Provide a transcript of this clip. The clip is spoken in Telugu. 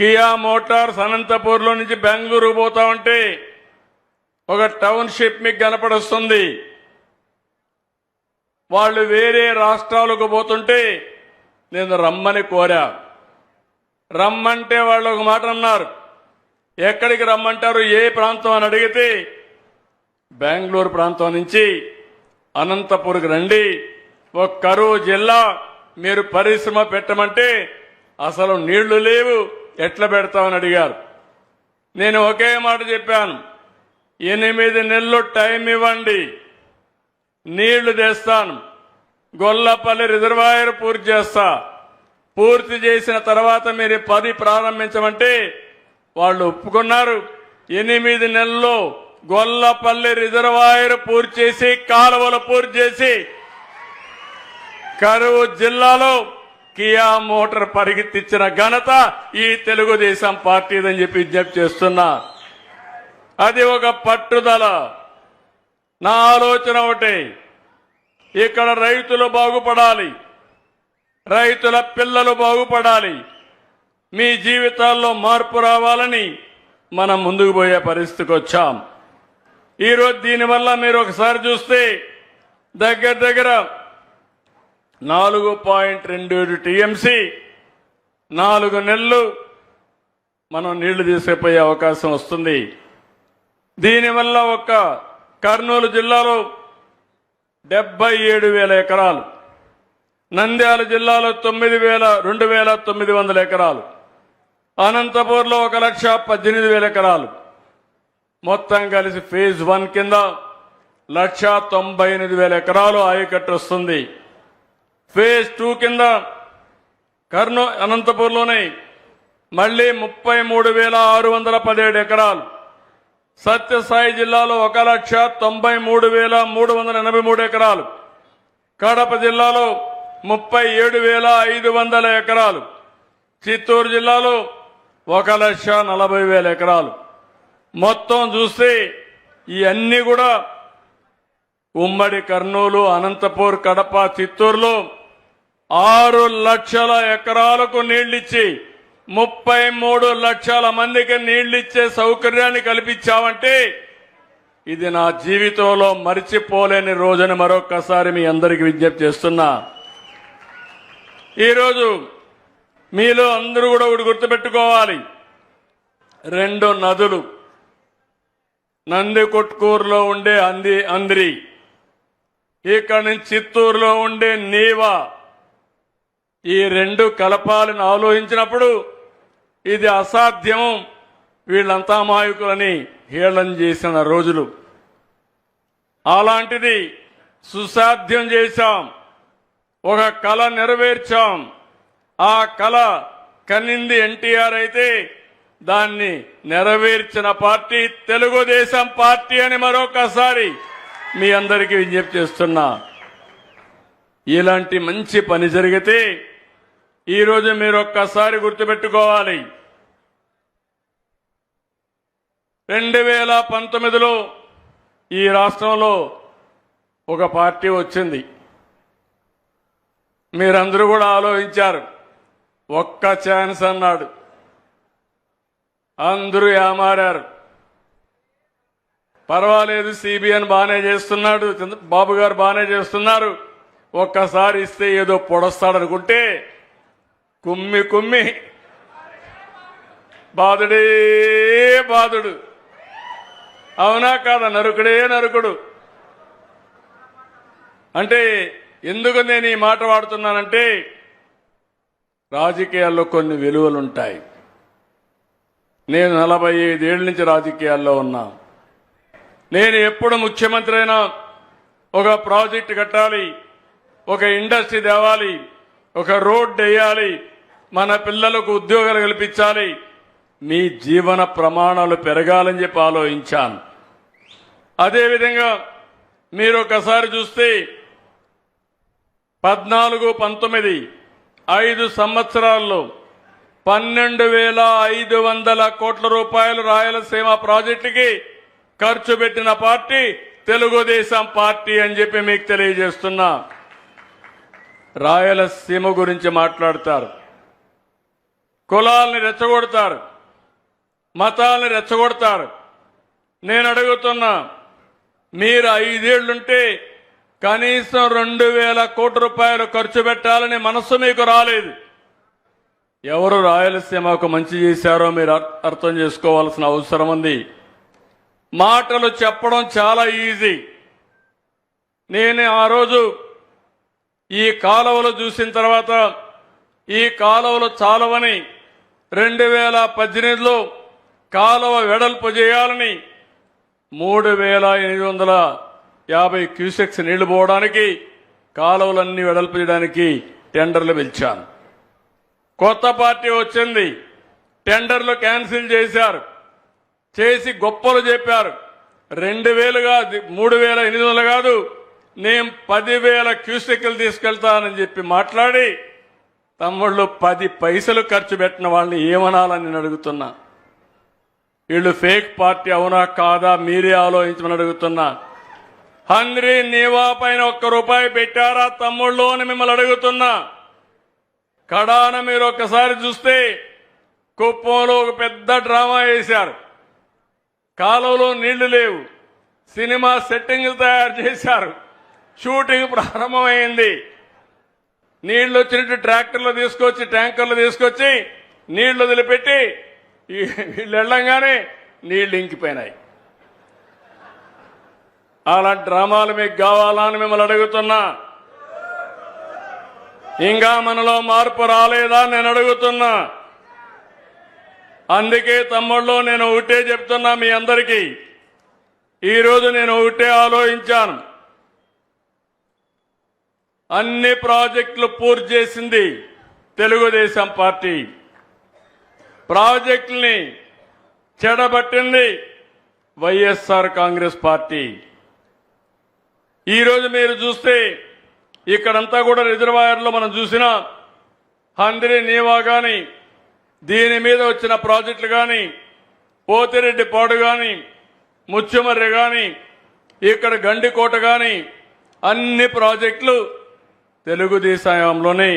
కియా మోటార్స్ అనంతపూర్లో నుంచి బెంగళూరు పోతా ఉంటే ఒక టౌన్షిప్ మీకు కనపడొస్తుంది. వాళ్ళు వేరే రాష్ట్రాలకు పోతుంటే నేను రమ్మని కోరా. రమ్మంటే వాళ్ళు ఒక మాట అన్నారు. ఎక్కడికి రమ్మంటారు? ఏ ప్రాంతం అని అడిగితే బెంగళూరు ప్రాంతం నుంచి అనంతపూర్కి రండి. ఒక కరువు జిల్లా మీరు పరిశ్రమ పెట్టమంటే అసలు నీళ్ళు లేవు. ఎట్లా పెడతామని అడిగారు. నేను ఒకే మాట చెప్పాను. ఎనిమిది నెలలు టైం ఇవ్వండి. నీళ్ళు తెస్తాను. గొల్లపల్లి రిజర్వాయర్ పూర్తి చేస్తా. పూర్తి చేసిన తర్వాత మీరు పని ప్రారంభించమంటే వాళ్ళు ఒప్పుకున్నారు. ఎనిమిది నెలల్లో గొల్లపల్లి రిజర్వాయర్ పూర్తి చేసి కాలువలు పూర్తి చేసి కరువు జిల్లాలో కియా మోటార్ పరిగెత్తించిన ఘనత ఈ తెలుగుదేశం పార్టీదని చెప్పి విజ్ఞప్తి చేస్తున్నా. అది ఒక పట్టుదల. నా ఆలోచన ఒకటి. ఇక్కడ రైతులు బాగుపడాలి. రైతుల పిల్లలు బాగుపడాలి. మీ జీవితాల్లో మార్పు రావాలని మనం ముందుకు పోయే పరిస్థితికి వచ్చాం. ఈరోజు దీనివల్ల మీరు ఒకసారి చూస్తే దగ్గర దగ్గర నాలుగు పాయింట్ రెండు ఏడు టీఎంసీ. నాలుగు నెలలు మనం నీళ్ళు తీసుకుపోయే అవకాశం వస్తుంది. దీనివల్ల ఒక కర్నూలు జిల్లాలో డెబ్బై ఏడు వేల ఎకరాలు నంద్యాల జిల్లాలో తొమ్మిది వేల రెండు వేల తొమ్మిది వందల ఎకరాలు అనంతపూర్లో ఒక లక్ష పద్దెనిమిది వేల ఎకరాలు. మొత్తం కలిసి ఫేజ్ వన్ కింద లక్ష తొంభై ఎనిమిది వేల ఎకరాలు ఆయకట్టు వస్తుంది. ఫేజ్ టూ కింద కర్నూ అనంతపూర్లోనే మళ్ళీ ముప్పై మూడు వేల ఆరు వందల పదిహేడు ఎకరాలు. సత్యసాయి జిల్లాలో ఒక లక్ష తొంభై మూడు వేల మూడు వందల ఎనభై మూడు ఎకరాలు. కడప జిల్లాలో ముప్పై ఏడు వేల ఐదు వందల ఎకరాలు. చిత్తూరు జిల్లాలో ఒక లక్ష నలభై వేల ఎకరాలు. మొత్తం చూస్తే ఇవన్నీ కూడా ఉమ్మడి కర్నూలు అనంతపూర్ కడప చిత్తూరులో ఆరు లక్షల ఎకరాలకు నీళ్ళిచ్చి ముప్పై మూడు లక్షల మందికి నీళ్ళిచ్చే సౌకర్యాన్ని కల్పించావంటే ఇది నా జీవితంలో మరిచిపోలేని రోజుని మరొక్కసారి మీ అందరికి విజ్ఞప్తి చేస్తున్నా. ఈరోజు మీలో అందరూ కూడా ఒకటి గుర్తుపెట్టుకోవాలి. రెండు నదులు. నందికొట్కూరులో ఉండే అంది అంద్రి. ఇక్కడ నుంచి చిత్తూరులో ఉండే నీవా. ఈ రెండు కలపాలని ఆలోచించినప్పుడు ఇది అసాధ్యం వీళ్ళంతా మాయకులని హేళన చేసిన రోజులు. అలాంటిది సుసాధ్యం చేశాం. ఒక కళ నెరవేర్చాం. ఆ కళ కన్నింది ఎన్టీఆర్ అయితే దాన్ని నెరవేర్చిన పార్టీ తెలుగుదేశం పార్టీ అని మరొకసారి మీ అందరికీ విజ్ఞప్తి చేస్తున్నా. ఇలాంటి మంచి పని జరిగితే ఈరోజు మీరు ఒక్కసారి గుర్తుపెట్టుకోవాలి. రెండు వేల పంతొమ్మిదిలో ఈ రాష్ట్రంలో ఒక పార్టీ వచ్చింది. మీరందరూ కూడా ఆలోచించారు. ఒక్క ఛాన్స్ అన్నాడు. అందరూ ఏమారారు. పర్వాలేదు సిబిఎన్ బాగానే చేస్తున్నాడు. చంద్ర- బాబు గారు బాగానే చేస్తున్నారు. ఒక్కసారి ఇస్తే ఏదో పొడస్తాడనుకుంటే కుమ్మి కుమ్మి. బాధుడే బాధుడు అవునా కాదా? నరుకుడే నరుకుడు. అంటే ఎందుకు నేను ఈ మాట వాడుతున్నానంటే రాజకీయాల్లో కొన్ని విలువలుంటాయి. నేను నలభై ఐదేళ్ళ నుంచి రాజకీయాల్లో ఉన్నా. నేను ఎప్పుడు ముఖ్యమంత్రి అయినా ఒక ప్రాజెక్ట్ కట్టాలి ఒక ఇండస్ట్రీ తేవాలి ఒక రోడ్ వేయాలి. మన పిల్లలకు ఉద్యోగాలు కల్పించాలి. మీ జీవన ప్రమాణాలు పెరగాలని చెప్పి ఆలోచించాను. అదేవిధంగా మీరు ఒకసారి చూస్తే పద్నాలుగు పంతొమ్మిది ఐదు సంవత్సరాల్లో పన్నెండు వేల ఐదు వందల కోట్ల రూపాయలు రాయలసీమ ప్రాజెక్టుకి ఖర్చు పెట్టిన పార్టీ తెలుగుదేశం పార్టీ అని చెప్పి మీకు తెలియజేస్తున్నా. రాయలసీమ గురించి మాట్లాడతారు. కులాల్ని రెచ్చగొడతారు. మతాల్ని రెచ్చగొడతారు. నేను అడుగుతున్నా మీరు ఐదేళ్ళుంటే కనీసం రెండు వేల కోట్ల రూపాయలు ఖర్చు పెట్టాలని మనస్సు మీకు రాలేదు. ఎవరు రాయలసీమకు మంచి చేశారో మీరు అర్- అర్థం చేసుకోవాల్సిన అవసరం ఉంది. మాటలు చెప్పడం చాలా ఈజీ. నేను ఆ రోజు ఈ కాలువలు చూసిన తర్వాత ఈ కాలువలు చాలవని రెండు వేల పద్దెనిమిదిలో కాలువ వెడల్పు చేయాలని మూడు వేల ఎనిమిది వందల యాభై క్యూసెక్స్ నీళ్ళు పోవడానికి కాలువలన్నీ వెడల్పు చేయడానికి టెండర్లు పిలిచాను. కొత్త పార్టీ వచ్చింది. టెండర్లు క్యాన్సిల్ చేశారు. చేసి గొప్పలు చెప్పారు. రెండు వేలు కాదు మూడు వేల ఎనిమిది వందలు కాదు నేను పదివేల క్యూసెక్లు తీసుకెళ్తానని చెప్పి మాట్లాడి తమ్ముళ్ళు పది పైసలు ఖర్చు పెట్టిన వాళ్ళని ఏమనాలని నేను అడుగుతున్నా? వీళ్ళు ఫేక్ పార్టీ అవునా కాదా మీరే ఆలోచించమని అడుగుతున్నా? హంద్రీ నీవా పైన ఒక్క రూపాయి పెట్టారా తమ్ముళ్ళు అని మిమ్మల్ని అడుగుతున్నా? కడాన మీరు ఒక్కసారి చూస్తే కుప్పంలో ఒక పెద్ద డ్రామా వేశారు. కాలువలో నీళ్ళు లేవు. సినిమా సెట్టింగ్లు తయారు చేశారు. షూటింగ్ ప్రారంభమైంది. నీళ్ళు వచ్చినట్టు ట్రాక్టర్లు తీసుకొచ్చి ట్యాంకర్లు తీసుకొచ్చి నీళ్ళు వదిలిపెట్టి వీళ్ళు వెళ్ళంగానే నీళ్ళు ఇంకిపోయినాయి. అలాంటి డ్రామాలు మీకు కావాలా అని మిమ్మల్ని అడుగుతున్నా. ఇంకా మనలో మార్పు రాలేదా నేను అడుగుతున్నా. అందుకే తమ్ముళ్ళు నేను ఒకటే చెప్తున్నా మీ అందరికీ. ఈరోజు నేను ఒకటే ఆలోచించాను. అన్ని ప్రాజెక్టులు పూర్తి చేసింది తెలుగుదేశం పార్టీ. ప్రాజెక్టుల్ని చెడబట్టింది వైఎస్ఆర్ కాంగ్రెస్ పార్టీ. ఈరోజు మీరు చూస్తే ఇక్కడంతా కూడా రిజర్వాయర్లో మనం చూసిన హందిరి నీవా కానీ దీని మీద వచ్చిన ప్రాజెక్టులు కానీ పోతిరెడ్డి పాడు కానీ ముచ్చుమర్రి కానీ ఇక్కడ గండికోట కానీ అన్ని ప్రాజెక్టులు తెలుగుదేశంలోనే